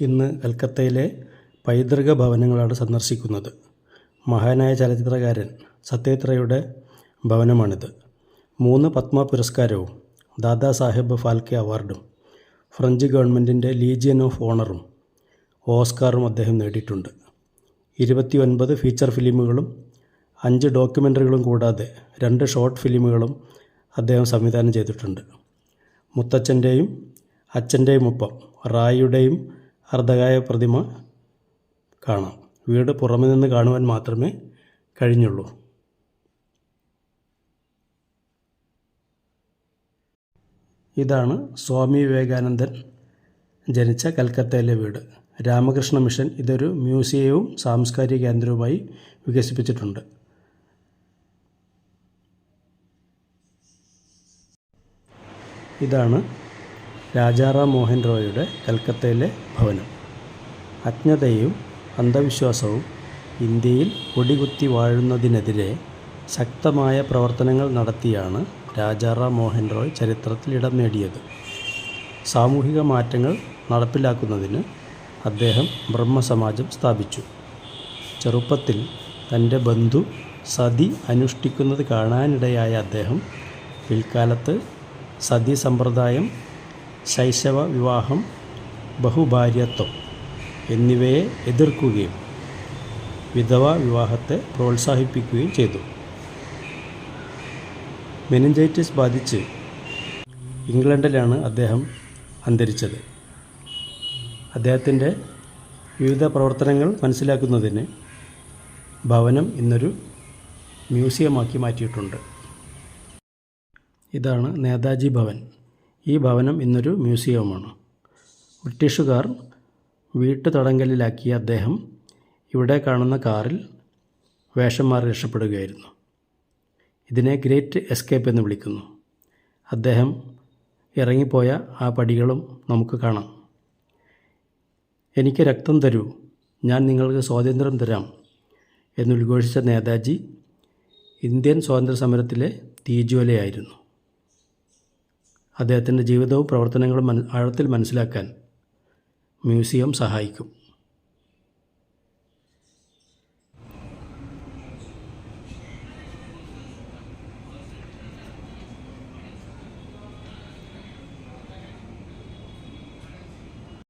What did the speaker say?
ഇന്ന് കൽക്കത്തയിലെ പൈതൃക ഭവനങ്ങളാണ് സന്ദർശിക്കുന്നത്. മഹാനായ ചലച്ചിത്രകാരൻ സത്യത്രയുടെ ഭവനമാണിത്. മൂന്ന് പത്മ പുരസ്കാരവും ദാദാ സാഹേബ് ഫാൽക്കെ അവാർഡും ഫ്രഞ്ച് ഗവൺമെന്റിന്റെ ലീജിയൻ ഓഫ് ഓണറും ഓസ്കാറും അദ്ദേഹം നേടിയിട്ടുണ്ട്. ഇരുപത്തി ഒൻപത് ഫീച്ചർ ഫിലിമുകളും അഞ്ച് ഡോക്യുമെന്ററികളും കൂടാതെ രണ്ട് ഷോർട്ട് ഫിലിമുകളും അദ്ദേഹം സംവിധാനം ചെയ്തിട്ടുണ്ട്. മുത്തച്ഛന്റെയും അച്ഛന്റെയും ഒപ്പം റായിയുടെയും അർദ്ധകായ പ്രതിമ കാണാം. വീട് പുറമെ നിന്ന് കാണുവാൻ മാത്രമേ കഴിഞ്ഞുള്ളൂ. ഇതാണ് സ്വാമി വിവേകാനന്ദൻ ജനിച്ച കൽക്കത്തയിലെ വീട്. രാമകൃഷ്ണ മിഷൻ ഇതൊരു മ്യൂസിയവും സാംസ്കാരിക കേന്ദ്രവുമായി വികസിപ്പിച്ചിട്ടുണ്ട്. ഇതാണ് രാജാറാം മോഹൻ റോയിയുടെ കൽക്കത്തയിലെ ഭവനം. അജ്ഞതയും അന്ധവിശ്വാസവും ഇന്ത്യയിൽ കൊടികുത്തി വാഴുന്നതിനെതിരെ ശക്തമായ പ്രവർത്തനങ്ങൾ നടത്തിയാണ് രാജാറാം മോഹൻ റോയ് ചരിത്രത്തിൽ ഇടം നേടിയത്. സാമൂഹിക മാറ്റങ്ങൾ നടപ്പിലാക്കുന്നതിന് അദ്ദേഹം ബ്രഹ്മസമാജം സ്ഥാപിച്ചു. ചെറുപ്പത്തിൽ തന്റെ ബന്ധു സതി അനുഷ്ഠിക്കുന്നത് കാണാനിടയായ അദ്ദേഹം പിൽക്കാലത്ത് സതി സമ്പ്രദായം ശൈശവ വിവാഹം ബഹുഭാര്യത്വം എന്നിവയെ എതിർക്കുകയും വിധവ വിവാഹത്തെ പ്രോത്സാഹിപ്പിക്കുകയും ചെയ്തു. മെനിഞ്ചൈറ്റിസ് ബാധിച്ച് ഇംഗ്ലണ്ടിലാണ് അദ്ദേഹം അന്തരിച്ചത്. അദ്ദേഹത്തിന്റെ വിവിധ പ്രവർത്തനങ്ങൾ മനസ്സിലാക്കുന്നതിന് ഭവനം ഇന്നൊരു മ്യൂസിയമാക്കി മാറ്റിയിട്ടുണ്ട്. ഇതാണ് നേതാജി ഭവൻ. ഈ ഭവനം ഇന്നൊരു മ്യൂസിയവുമാണ്. ബ്രിട്ടീഷുകാർ വീട്ടു തടങ്കലിലാക്കിയ അദ്ദേഹം ഇവിടെ കാണുന്ന കാറിൽ വേഷം മാറി രക്ഷപ്പെടുകയായിരുന്നു. ഇതിനെ ഗ്രേറ്റ് എസ്കേപ്പ് എന്ന് വിളിക്കുന്നു. അദ്ദേഹം ഇറങ്ങിപ്പോയ ആ പടികളും നമുക്ക് കാണാം. എനിക്ക് രക്തം തരൂ ഞാൻ നിങ്ങൾക്ക് സ്വാതന്ത്ര്യം തരാം എന്നുദ്ഘോഷിച്ച നേതാജി ഇന്ത്യൻ സ്വാതന്ത്ര്യ സമരത്തിലെ തീജ്വാലയായിരുന്നു. അദ്ദേഹത്തിന്റെ ജീവിതവും പ്രവർത്തനങ്ങളും ആഴത്തിൽ മനസ്സിലാക്കാൻ മ്യൂസിയം സഹായിക്കും.